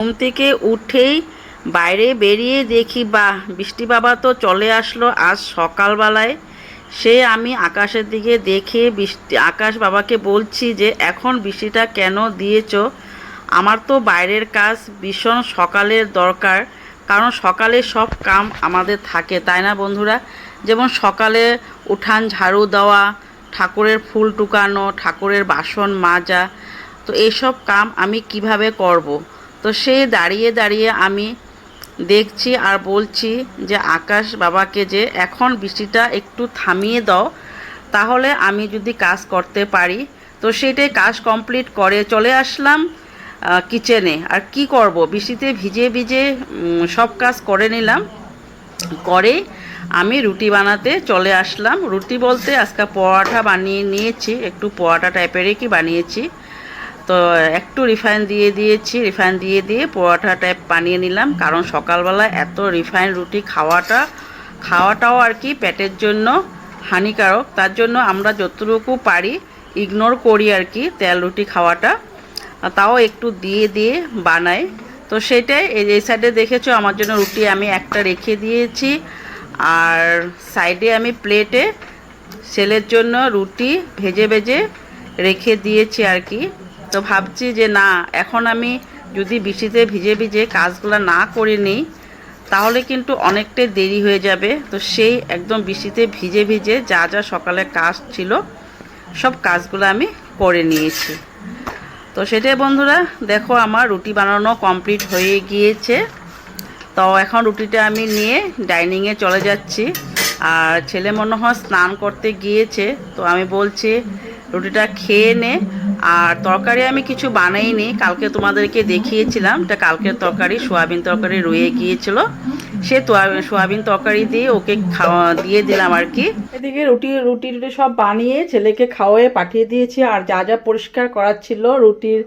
ঘুম থেকে উঠেই বাইরে বেরিয়ে দেখি, বাহ, বৃষ্টি বাবা তো চলে আসলো আজ সকালবেলায়। সে আমি আকাশের দিকে দেখে বৃষ্টি, আকাশ বাবাকে বলছি যে, এখন বৃষ্টিটা কেন দিয়েছ? আমার তো বাইরের কাজ ভীষণ সকালের দরকার, কারণ সকালে সব কাম আমাদের থাকে, তাই না বন্ধুরা? যেমন সকালে উঠান ঝাড়ু দেওয়া, ঠাকুরের ফুল টুকানো, ঠাকুরের বাসন মাজা, তো এইসব কাম আমি কীভাবে করব। তো সে দাঁড়িয়ে দাঁড়িয়ে আমি দেখছি আর বলছি যে, আকাশ বাবাকে যে এখন বৃষ্টিটা একটু থামিয়ে দাও, তাহলে আমি যদি কাজ করতে পারি। তো সেটাই কাজ কমপ্লিট করে চলে আসলাম কিচেনে। আর কি করব? বৃষ্টিতে ভিজে ভিজে সব কাজ করে নিলাম। করে আমি রুটি বানাতে চলে আসলাম। রুটি বলতে আজকে পরোটা বানিয়ে নিয়েছি, একটু পরোটা টাইপেরই কি বানিয়েছি। তো একটু রিফাইন দিয়ে দিয়েছি, রিফাইন দিয়ে দিয়ে পরোটা টাইপ বানিয়ে নিলাম। কারণ সকালবেলা এত রিফাইন রুটি খাওয়াটা, খাওয়াটাও আর কি পেটের জন্য হানিকারক। তার জন্য আমরা যতটুকু পারি ইগনোর করি আর কি তেল রুটি খাওয়াটা। তাও একটু দিয়ে দিয়ে বানাই। তো সেটাই, এই সাইডে দেখেছ আমার জন্য রুটি আমি একটা রেখে দিয়েছি। আর সাইডে আমি প্লেটে ছেলের জন্য রুটি ভেজে ভেজে রেখে দিয়েছি আর কি। তো ভাবছি যে না, এখন আমি যদি বৃষ্টিতে ভিজে ভিজে কাজগুলো না করে নিই, তাহলে কিন্তু অনেকটাই দেরি হয়ে যাবে। তো সেই একদম বৃষ্টিতে ভিজে ভিজে যা যা সকালে কাজ ছিল, সব কাজগুলো আমি করে নিয়েছি। তো সেটাই বন্ধুরা, দেখো আমার রুটি বানানো কমপ্লিট হয়ে গিয়েছে। তো এখন রুটিটা আমি নিয়ে ডাইনিংয়ে চলে যাচ্ছি। আর ছেলে মনে হয় স্নান করতে গিয়েছে, তো আমি বলছি রুটিটা খেয়ে নে। আর তরকারি আমি কিছু বানাইনি, কালকে তোমাদেরকে দেখিয়েছিলাম। এটা কালকের তরকারি, সোয়াবিন তরকারি রয়ে গিয়েছিল। সে সোয়াবিন তরকারি দিয়ে ওকে খাওয়া, দিয়ে দিলাম আর কি। এদিকে রুটি রুটি টুটি সব বানিয়ে ছেলেকে খাওয়ায়ে পাঠিয়ে দিয়েছি, আর যা যা পরিষ্কার করার ছিল, রুটির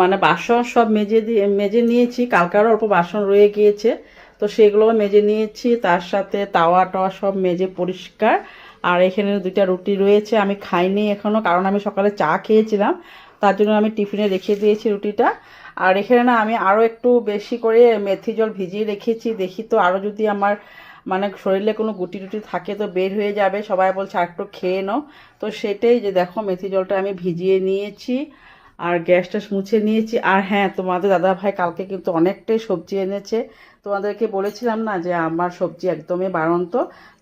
মানে বাসন সব মেজে দিয়ে, মেজে নিয়েছি। কালকারও অল্প বাসন রয়ে গিয়েছে, তো সেগুলো মেজে নিয়েছি। তার সাথে তাওয়া টাওয়া সব মেজে পরিষ্কার। আর এখানে দুইটা রুটি রয়েছে, আমি খাইনি এখনও কারণ আমি সকালে চা খেয়েছিলাম, তার জন্য আমি টিফিনে রেখে দিয়েছি রুটিটা। আর এখানে না, আমি আরও একটু বেশি করে মেথি জল ভিজিয়ে রেখেছি, দেখি তো আরও যদি আমার মানে শরীরে কোনো গুটি টুটি থাকে তো বের হয়ে যাবে, সবাই বলছে আর একটু খেয়ে নাও। তো সেটাই যে দেখো, মেথি জলটা আমি ভিজিয়ে নিয়েছি, আর গ্যাসটা মুছে নিয়েছি। আর হ্যাঁ তোমাদের দাদা ভাই কালকে কিন্তু অনেকটাই সবজি এনেছে। তোমাদেরকে বলেছিলাম না যে আমার সবজি একদমই বাড়ন্ত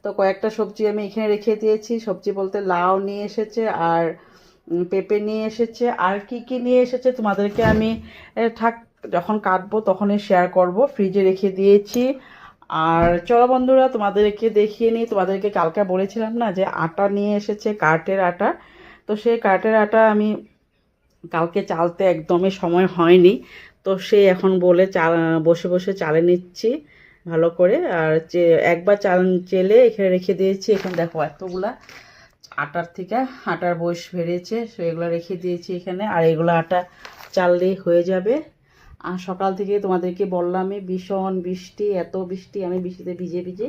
তো কয়েকটা সবজি আমি এখানে রেখে দিয়েছি। সবজি বলতে লাউ নিয়ে এসেছে আর পেঁপে নিয়ে এসেছে। আর কি কি নিয়ে এসেছে তোমাদেরকে আমি থাক, যখন কাটবো তখনই শেয়ার করব। ফ্রিজে রেখে দিয়েছি। আর চলো বন্ধুরা, তোমাদেরকে দেখিয়ে নিই। তোমাদেরকে কালকে বলেছিলাম না যে আটা নিয়ে এসেছে কার্টের আটা। তো সেই কার্টের আটা আমি কালকে চালতে একদমই সময় হয়নি। তো সে এখন বলে চাল বসে বসে চালে নিচ্ছি। ভালো করে। আর যে একবার চাল চেলে এখানে রেখে দিয়েছি। এখানে দেখো এতগুলা আটার থেকে আটার বয়স বেড়েছে, সো এগুলো রেখে দিয়েছি এখানে। আর এগুলো আটা চাললেই হয়ে যাবে। আর সকাল থেকে তোমাদেরকে বললামই ভীষণ বৃষ্টি, এত বৃষ্টি, আমি বৃষ্টিতে ভিজে ভিজে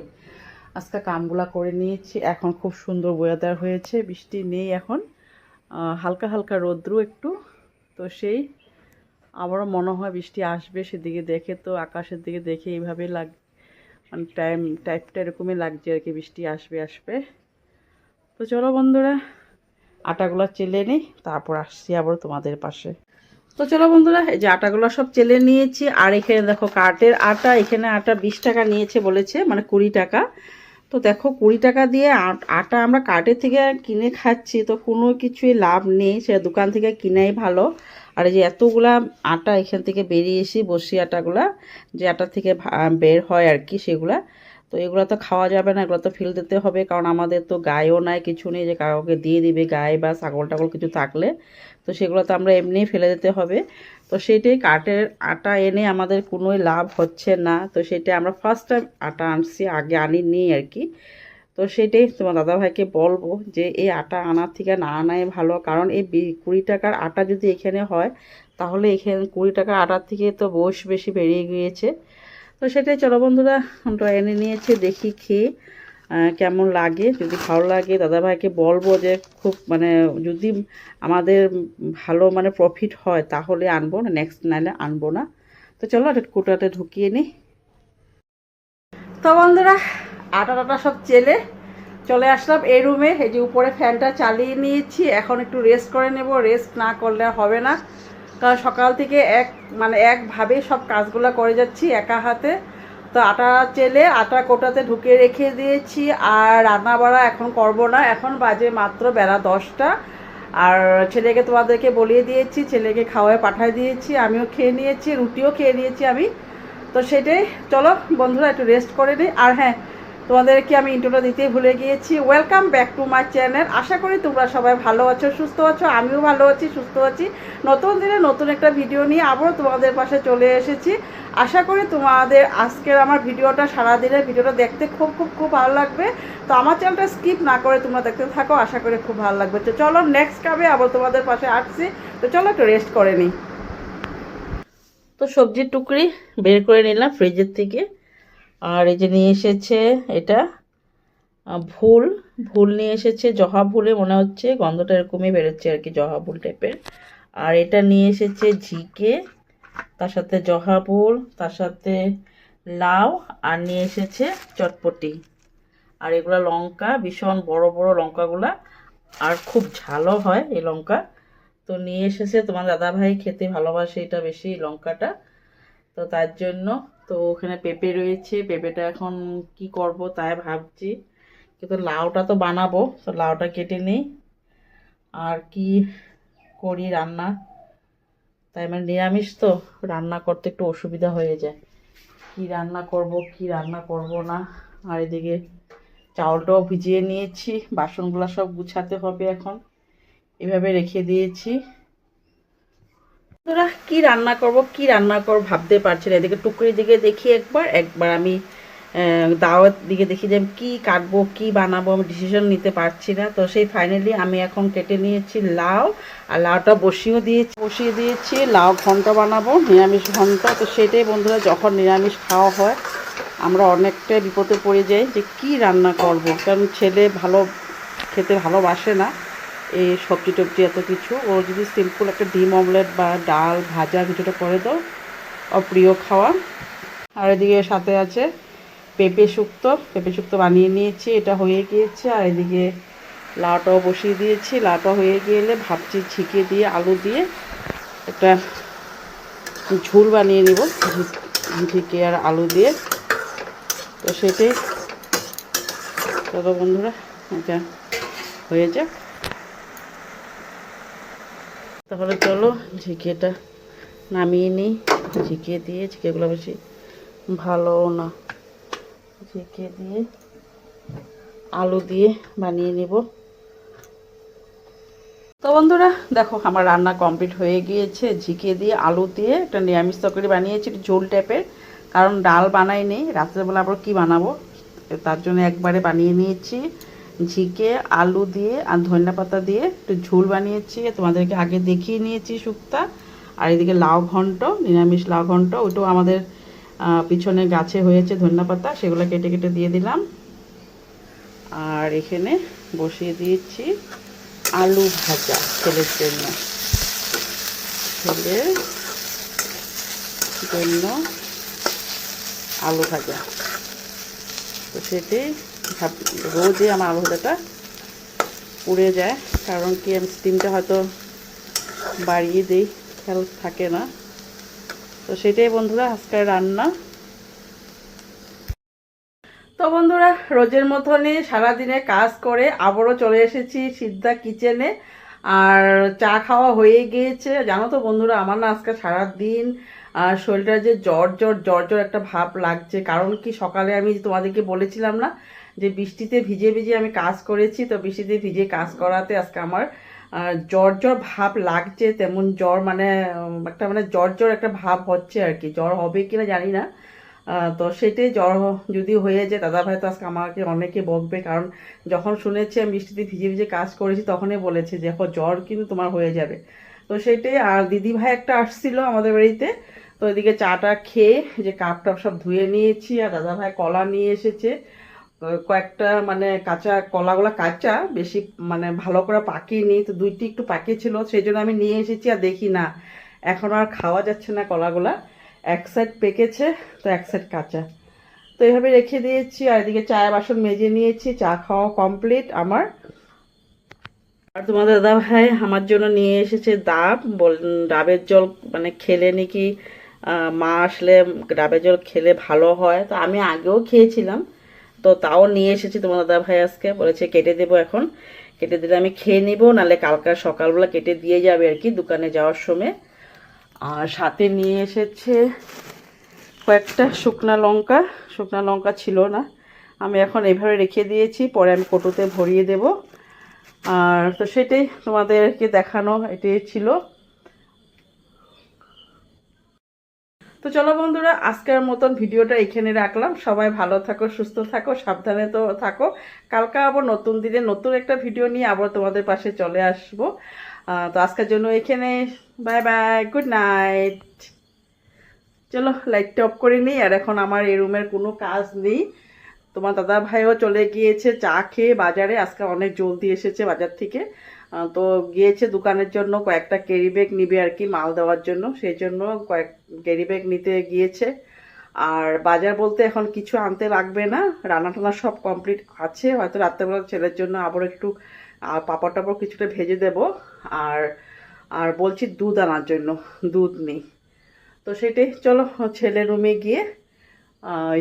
আজকে কামগুলা করে নিয়েছি। এখন খুব সুন্দর ওয়েদার হয়েছে, বৃষ্টি নেই এখন। হালকা হালকা রৌদ্র একটু। তো সেই, আমারও মনে হয় বৃষ্টি আসবে সেদিকে দেখে, তো আকাশের দিকে দেখে এইভাবে লাগ মানে টাইম টাইপটা এরকমই লাগছে আর কি, বৃষ্টি আসবে আসবে। তো চলো বন্ধুরা, আটাগুলো চেলে নিই তারপর আসছি আবার তোমাদের পাশে। তো চলো বন্ধুরা, এই যে আটাগুলো সব চেলে নিয়েছি, আর এখানে দেখো কার্টের আটা, এখানে আটা বিশ টাকা নিয়েছে বলেছে মানে কুড়ি টাকা। তো দেখো কুড়ি টাকা দিয়ে আট- আমরা কার্টের থেকে কিনে খাচ্ছি, তো কোনো কিছুই লাভ নেই, সে দোকান থেকে কিনাই ভালো। আর এই যে এতগুলা আটা এখান থেকে বেরিয়ে এসে বসি আটাগুলা, যে আটা থেকে বের হয় আর কি সেগুলা, তো এগুলো তো খাওয়া যাবে না, এগুলো তো ফেল দিতে হবে, কারণ আমাদের তো গায়েও নাই, কিছু নেই, যে কাউকে দিয়ে দিবে গায়ে বা ছাগল টাগল কিছু থাকলে, তো সেগুলো তো আমরা এমনিই ফেলে দিতে হবে। তো সেটাই কাঠের আটা এনে আমাদের কোনোই লাভ হচ্ছে না, তো সেটাই আমরা ফার্স্ট টাইম আটা আনছি, আগে আনি নিই আর কি। তো সেটাই তোমার দাদাভাইকে বলব যে এই আটা আনার থেকে না আনাই ভালো। কারণ এই কুড়ি টাকার আটা যদি এখানে হয়, তাহলে এখানে কুড়ি টাকার আটার থেকে তো বয়স বেশি বেরিয়ে গিয়েছে। তো সেটাই চলো বন্ধুরা, আমরা এনে নিয়েছি, দেখি খেয়ে কেমন লাগে। যদি ভালো লাগে, দাদাভাইকে বলব যে খুব মানে যদি আমাদের ভালো মানে প্রফিট হয়, তাহলে আনব, না নেক্সট নাহলে আনব না। তো চলো এটা কোটাতে ঢুকিয়ে নিই তো বন্ধুরা আটা টাটা সব চেলে চলে আসলাম এই রুমে। এই যে উপরে ফ্যানটা চালিয়ে নিয়েছি, এখন একটু রেস্ট করে নেব। রেস্ট না করলে হবে না। কারণ সকাল থেকে এক মানে একভাবে সব কাজগুলো করে যাচ্ছি একা হাতে। তো আটা চেলে আটা কোটাতে ঢুকিয়ে রেখে দিয়েছি আর রান্না বাড়া এখন করব না। এখন বাজে মাত্র বেলা দশটা। আর ছেলেকে তোমাদেরকে বলিয়ে দিয়েছি, ছেলেকে খাওয়ায় পাঠিয়ে দিয়েছি, আমিও খেয়ে নিয়েছি, রুটিও খেয়ে নিয়েছি আমি। তো সেটাই, চলো বন্ধুরা একটু রেস্ট করে নিই। আর হ্যাঁ তোমাদেরকে আমি ইন্ট্রোটা দিতেই ভুলে গিয়েছি। Welcome back to my channel আশা করি তোমরা সবাই ভালো আছো, সুস্থ আছো, আমিও ভালো আছি, সুস্থ আছি। নতুন দিনে নতুন একটা ভিডিও নিয়ে আবারও তোমাদের পাশে চলে এসেছি। আশা করি তোমাদের আজকের আমার ভিডিওটা সারাদিনের ভিডিওটা দেখতে খুব খুব খুব ভালো লাগবে। তো আমার চ্যানেলটা স্কিপ না করে তোমরা দেখতে থাকো, আশা করি খুব ভালো লাগবে। তো চলো নেক্সট কাবে আবার তোমাদের পাশে আসছি। তো চলো একটু রেস্ট করে নিই। তো সবজির টুকরি বের করে নিলাম ফ্রিজের থেকে। আর এই যে নিয়ে এসেছে এটা ভুল ভুল নিয়ে এসেছে, জহা ভুলে মনে হচ্ছে, গন্ধটা এরকমই বেরোচ্ছে আর কি, জহা ভুল টাইপের আর এটা নিয়ে এসেছে ঝিকে, তার সাথে জহা ভুল, তার সাথে লাউ, আর নিয়ে এসেছে চটপটি। আর এগুলা লঙ্কা, ভীষণ বড় বড় লঙ্কাগুলা, আর খুব ঝালও হয় এই লঙ্কা। তো নিয়ে এসেছে তোমার দাদাভাই, খেতে ভালোবাসে এটা বেশি লঙ্কাটা। তো তার জন্য তো ওখানে পেঁপে রয়েছে। পেঁপেটা এখন কি করব তাই ভাবছি। কিন্তু লাউটা তো বানাবো, তো লাউটা কেটে নিই। আর কি করি রান্না? তাই মানে নিরামিষ তো, রান্না করতে একটু অসুবিধা হয়ে যায়। কি রান্না করব, কি রান্না করব না? আর এদিকে চাউলটাও ভিজিয়ে নিয়েছি, বাসনগুলো সব গুছাতে হবে এখন। এভাবে রেখে দিয়েছি। তোরা কি রান্না করব, কি রান্না করব ভাবতে পারছি না। এদিকে টুকরির দিকে দেখি একবার একবার আমি দাওয়াত দিকে দেখি যে আমি কী কাটবো, কি বানাবো, আমি ডিসিশন নিতে পারছি না। তো সেই ফাইনালি আমি এখন কেটে নিয়েছি লাউ, আর লাউটা বসিয়েও দিয়েছি, বসিয়ে দিয়েছি, লাউ ঘন্ট বানাবো, নিরামিষ ঘন্ট। তো সেটাই বন্ধুরা, যখন নিরামিষ খাওয়া হয়, আমরা অনেকটাই বিপদে পড়ে যাই যে কি রান্না করব। কারণ ছেলে ভালো, খেতে ভালোবাসে না। এই সবজি টবজি এত কিছু, ও যদি সিম্পল একটা ডিম অমলেট বা ডাল, ভাজা কিছুটা করে দাও ও প্রিয় খাওয়া। আর এদিকে সাথে আছে পেঁপে শুক্তো। পেঁপে শুক্তো বানিয়ে নিয়েছি, এটা হয়ে গিয়েছে। আর এদিকে লাউটাও বসিয়ে দিয়েছি। লাউটা হয়ে গেলে ভাবছি ঝিকে দিয়ে, আলু দিয়ে একটা ঝুল বানিয়ে নিব ঝিকে আর আলু দিয়ে। তো সেটাই। চলো বন্ধুরা, এটা হয়ে যাক। তাহলে চলো ঝিকেটা নামিয়ে নিই। ঝিকে দিয়ে, ঝিকেগুলো বেশি ভালো না। ঝিকে দিয়ে আলু দিয়ে বানিয়ে নিব। তো বন্ধুরা, দেখো আমার রান্না কমপ্লিট হয়ে গিয়েছে। ঝিকে দিয়ে আলু দিয়ে একটা নিরামিষ তরকারি বানিয়েছি ঝোল টাইপের কারণ ডাল বানাই নেই রাত্রেবেলা আবার কী বানাবো? তার জন্য একবারে বানিয়ে নিয়েছি। ঝিকে, আলু দিয়ে আর ধনিয়া পাতা দিয়ে একটু ঝোল বানিয়েছি। তোমাদেরকে আগে দেখিয়ে নিয়েছি শুক্তা আর এদিকে লাউ ঘন্ট, নিরামিষ লাউ ঘন্ট, ওইটাও আমাদের পিছনে গাছে হয়েছে ধনিয়া পাতা, সেগুলো কেটে কেটে দিয়ে দিলাম। আর এখানে বসিয়ে দিয়েছি আলু ভাজা ছেলের জন্য। ছেলের জন্য আলু ভাজা। তো ভাব- রোজই আমার আলু ভাজাটা পুড়ে যায়। কারণ কি, আমি স্টিমটা হয়তো বাড়িয়ে দিই, খেয়াল থাকে না। তো সেটাই বন্ধুরা, আজকের রান্না। তো বন্ধুরা, রোজের মতনই সারাদিনে কাজ করে আবারও চলে এসেছি সিদ্ধা কিচেনে। আর চা খাওয়া হয়ে গিয়েছে। জানো তো বন্ধুরা, আমার না আজকে সারাদিন আর শরীরটা যে জ্বর জ্বর জ্বর জ্বর একটা ভাব লাগছে। কারণ কি, সকালে আমি তোমাদেরকে বলেছিলাম না যে বৃষ্টিতে ভিজে ভিজে আমি কাজ করেছি, তো বৃষ্টিতে ভিজে কাজ করাতে আজকে আমার জ্বর জ্বর ভাব লাগছে, তেমন জ্বর মানে একটা মানে জ্বর জ্বর একটা ভাব হচ্ছে আর কি। জ্বর হবে কি না জানি না। তো সেটাই জ্বর যদি হয়ে যায় দাদা ভাই তো আজকে আমাকে অনেকে বকবে, কারণ যখন শুনেছি আমি বৃষ্টিতে ভিজে ভিজে কাজ করেছি, তখনই বলেছে দেখো, জ্বর কিন্তু তোমার হয়ে যাবে। তো সেটাই, আর দিদি ভাই একটা আসছিল আমাদের বাড়িতে, তো এদিকে চাটা খেয়ে যে কাপ টাপ সব ধুয়ে নিয়েছি, আর দাদা ভাই কলা নিয়ে এসেছে। কয়েকটা মানে কাঁচা কলাগুলো কাঁচা, বেশি মানে ভালো করে পাকিনি তো দুইটি একটু পাকিয়েছিল সেই জন্য আমি নিয়ে এসেছি আর দেখি না। এখন আর খাওয়া যাচ্ছে না কলাগুলা। এক সাইড পেকেছে, তো এক সাইড কাঁচা। তো এইভাবে রেখে দিয়েছি আর এদিকে চায়ের বাসন মেজে নিয়েছি, চা খাওয়া কমপ্লিট আমার। আর তোমাদের দাদা ভাই আমার জন্য নিয়ে এসেছে ডাব, বল, ডাবের জল মানে খেলে নাকি মা আসলে ডাবের জল খেলে ভালো হয়। তো আমি আগেও খেয়েছিলাম তো তাও নিয়ে এসেছি তোমার দাদা ভাই আজকে। বলেছে কেটে দেবো এখন। কেটে দিলে আমি খেয়ে নিব, নাহলে কালকার সকালবেলা কেটে দিয়ে যাবে আর কি দোকানে যাওয়ার সময়। আর সাথে নিয়ে এসেছে কয়েকটা শুকনা লঙ্কা। শুকনা লঙ্কা ছিল না। আমি এখন এভাবে রেখে দিয়েছি, পরে আমি কটুতে ভরিয়ে দেব। আর তো সেটাই তোমাদেরকে দেখানো, এটাই ছিল। তো চলো বন্ধুরা, আজকের মতন ভিডিওটা এখানে রাখলাম। সবাই ভালো থাকো, সুস্থ থাকো, সাবধানে তো থাকো। কালকে আবার নতুন দিনে নতুন একটা ভিডিও নিয়ে আবার তোমাদের পাশে চলে আসব। তো আজকের জন্য এখানে বাই বাই গুড নাইট চলো লাইটটা অফ করে নিই, আর এখন আমার এই রুমের কোনো কাজ নেই। তোমার দাদা ভাইও চলে গিয়েছে চা খেয়ে বাজারে, আজকে অনেক জলদি এসেছে বাজার থেকে। তো গিয়েছে দোকানের জন্য, কয়েকটা ক্যারি ব্যাগ নিবে আর কি মাল দেওয়ার জন্য সেই জন্য কয়েক ক্যারি ব্যাগ নিতে গিয়েছে। আর বাজার বলতে এখন কিছু আনতে লাগবে না, রান্না টান্না সব কমপ্লিট আছে, হয়তো রাত্রেবেলা ছেলের জন্য আবার একটু পাঁপড় টাপড় কিছুটা ভেজে দেব। আর আর বলছি দুধ আনার জন্য, দুধ নেই। তো সেটাই, চলো ছেলে রুমে গিয়ে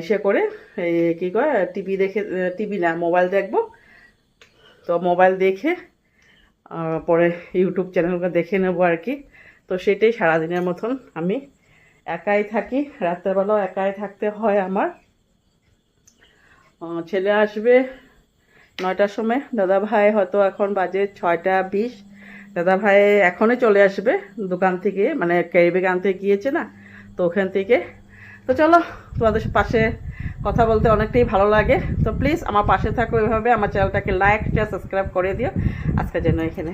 ইসে করে, এই কী করে টিভি দেখে টিভি না মোবাইল দেখব। তো মোবাইল দেখে পরে ইউটিউব চ্যানেলগুলো দেখে নেব আর কি। তো সেটাই সারাদিনের মতন আমি একাই থাকি। রাত্রেবেলাও একাই থাকতে হয় আমার। ছেলে আসবে নয়টার সময়। দাদা ভাই হয়তো এখন বাজে ছয়টা বিশ। দাদা ভাই এখনই চলে আসবে দোকান থেকে মানে ক্যারিবেগ আনতে গিয়েছে না, তো ওখান থেকে তো চলো, তোমাদের পাশে কথা বলতে অনেকটাই ভালো লাগে। তো প্লিজ আমার পাশে থাকো এভাবে, আমার চ্যানেলটাকে লাইক শেয়ার সাবস্ক্রাইব করে দিও। আজকের জন্য এখানে।